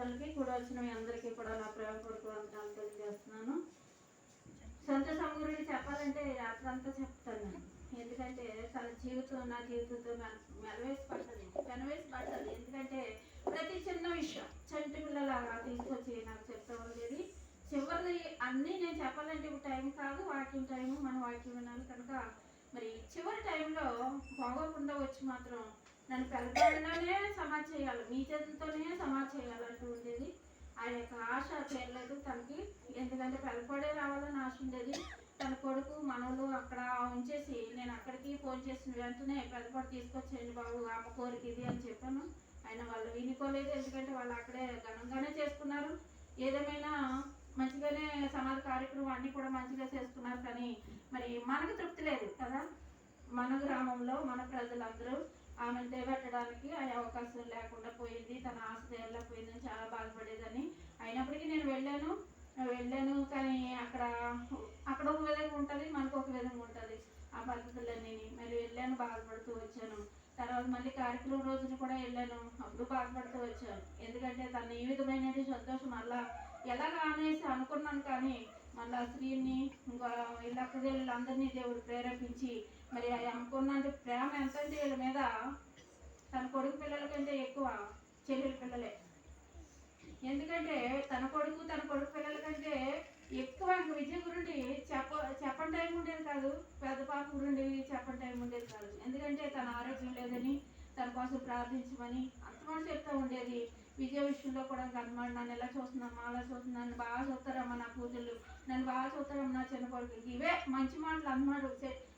వచ్చినకి కూడా వచ్చిన మీ అందరికీ కూడా నా ప్రేమపూర్వక వందనాలు తెలియజేస్తున్నాను. సొంత గురించి చెప్పాలంటే రాత్రి అంతా చెప్తాను నేను. ఎందుకంటే తన జీవితం నా జీవితంతో మె- మెలవేసి పడుతుంది పెనవేసి పడుతుంది ఎందుకంటే ప్రతి చిన్న విషయం చంటి పిల్లలాగా తీసుకొచ్చి నాకు చెప్తా ఉండేది. చివరిది అన్నీ నేను చెప్పాలంటే ఇప్పుడు టైం కాదు వాకింగ్ టైం మన వాకింగ్ వినాలి కనుక. మరి చివరి టైంలో బాగోకుండా వచ్చి మాత్రం నన్ను పిల్లలలోనే సమాజ్ చేయాలి మీ చేతులతోనే సమాజ్ చేయాలంటూ ఆ యొక్క ఆశ చేయలేదు తనకి ఎందుకంటే పెళ్ళపడే రావాలని ఆశ ఉండేది. తన కొడుకు మనవలు అక్కడ ఉంచేసి నేను అక్కడికి ఫోన్ చేసిన వెంటనే పెద్దపాటు తీసుకొచ్చేయండి బాబు అమ్మ కోరిక ఇది అని చెప్పాను. ఆయన వాళ్ళు వినుకోలేదు ఎందుకంటే వాళ్ళు అక్కడే ఘనంగానే చేసుకున్నారు. ఏదేమైనా మంచిగానే సమాజ కార్యక్రమం అన్ని కూడా మంచిగా చేసుకున్నారు కానీ మరి మనకు తృప్తి లేదు కదా. మన గ్రామంలో మన ప్రజలందరూ ఆమెను దేవెట్టడానికి ఆ అవకాశం లేకుండా పోయింది తన ఆశ పోయిందని చాలా బాగా అయినప్పటికీ నేను వెళ్ళాను. వెళ్ళాను కానీ అక్కడ అక్కడ ఒక విధంగా ఉంటుంది మనకు ఒక విధంగా ఉంటుంది. ఆ పద్ధతులన్నీ మళ్ళీ వెళ్ళాను బాధపడుతూ వచ్చాను. తర్వాత మళ్ళీ కార్యక్రమం రోజున కూడా వెళ్ళాను అప్పుడు బాధపడుతూ వచ్చాను. ఎందుకంటే తన ఈ విధమైనది సంతోషం మళ్ళా ఎలాగ అనేసి అనుకున్నాను కానీ మళ్ళీ స్త్రీని ఇంకా ఇళ్ళకి వీళ్ళందరినీ దేవుడు ప్రేరేపించి మరి అనుకున్నంత ప్రేమ ఎంత వీళ్ళ మీద తన కొడుకు పిల్లల కంటే ఎక్కువ చెల్లెల పిల్లలే ఎందుకంటే తన కొడుకు తన కొడుకు పిల్లల కంటే ఎక్కువ ఇంక విజయ గురించి చెప్ప చెప్పని టైం ఉండేది కాదు. పెద్ద పాప గురించి చెప్పని టైం ఉండేది కాదు. ఎందుకంటే తన ఆరోగ్యం లేదని తన కోసం ప్రార్థించమని అంతమంది చెప్తా ఉండేది. విజయ విషయంలో కూడా కనమాట నన్ను ఎలా చూస్తున్నామా అలా చూస్తున్నా నన్ను బాగా చూస్తారమ్మా నా కూతుళ్ళు నన్ను బాగా చూస్తారమ్మా నా చిన్న కొడుకులకి ఇవే మంచి మాటలు అన్నమాట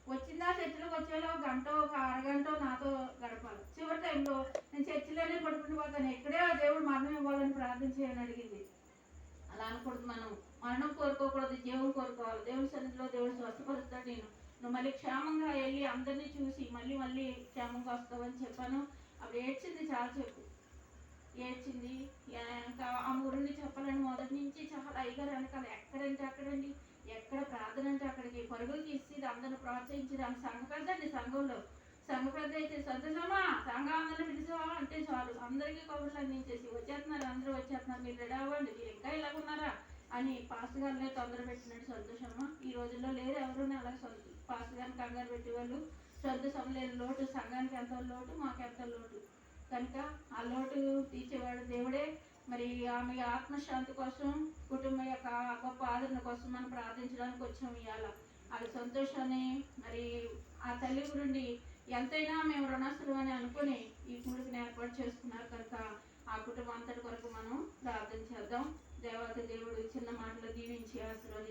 వచ్చిందా చర్చిలోకి వచ్చేలో ఒక గంట ఒక అరగంట నాతో గడపాలి. చివరి టైంలో నేను చర్చిలోనే పడుకుని పోతాను ఇక్కడే దేవుడు మరణం ఇవ్వాలని ప్రార్థించేయని అడిగింది. అలా అనకూడదు మనం. మరణం కోరుకోకూడదు దేవుని కోరుకోవాలి. దేవుడి సన్నిధిలో దేవుడు స్వస్థపరుస్తాడు నేను. నువ్వు మళ్ళీ క్షేమంగా వెళ్ళి అందరినీ చూసి మళ్ళీ మళ్ళీ క్షేమంగా వస్తావని చెప్పాను. అప్పుడు ఏడ్చింది చాలా చెప్పు. ఏడ్చింది? ఇంకా ఆ ఊరిని చెప్పాలని. మొదటి నుంచి చాలా అయ్యగారు వెనకాల ఎక్కడంటే అక్కడండి ఎక్కడ ప్రార్థన అంటే అక్కడికి పరుగులు తీసి అందరిని ప్రోత్సహించి దాని సంఘ పెద్ద సంఘంలో. సంఘ పెద్ద అయితే సంతోషమా సంఘం అందరిని పిలిచావా అంటే చాలు. అందరికీ కబుర్లు అందించేసి వచ్చేస్తున్నారు అందరూ వచ్చేస్తున్నారు. మీరు రెడీ అవ్వండి. మీరు ఇంకా ఇలా ఉన్నారా అని పాస్ గారినే తొందర పెట్టినాడు సంతోషమ్మ. ఈ రోజుల్లో లేరు ఎవరునే అలా సొంత పాస్ గారిని కంగారు పెట్టేవాళ్ళు. సంతోషం లేని లోటు సంఘానికి ఎంత లోటు మాకు ఎంత లోటు. కనుక ఆ లోటు తీర్చేవాడు దేవుడే. మరి ఆమె ఆత్మశాంతి కోసం కుటుంబం యొక్క గొప్ప ఆదరణ కోసం మనం ప్రార్థించడానికి వచ్చాం ఇవాళ అది సంతోషాన్ని మరి ఆ తల్లి గురించి ఎంతైనా మేము రుణాస్తులు అని అనుకుని ఈ కూడికని ఏర్పాటు చేసుకున్నారు. కనుక ఆ కుటుంబం అంతటి కొరకు మనం ప్రార్థన చేద్దాం. దేవత దేవుడు చిన్న మాటలు దీవించి ఆశీర్వదించి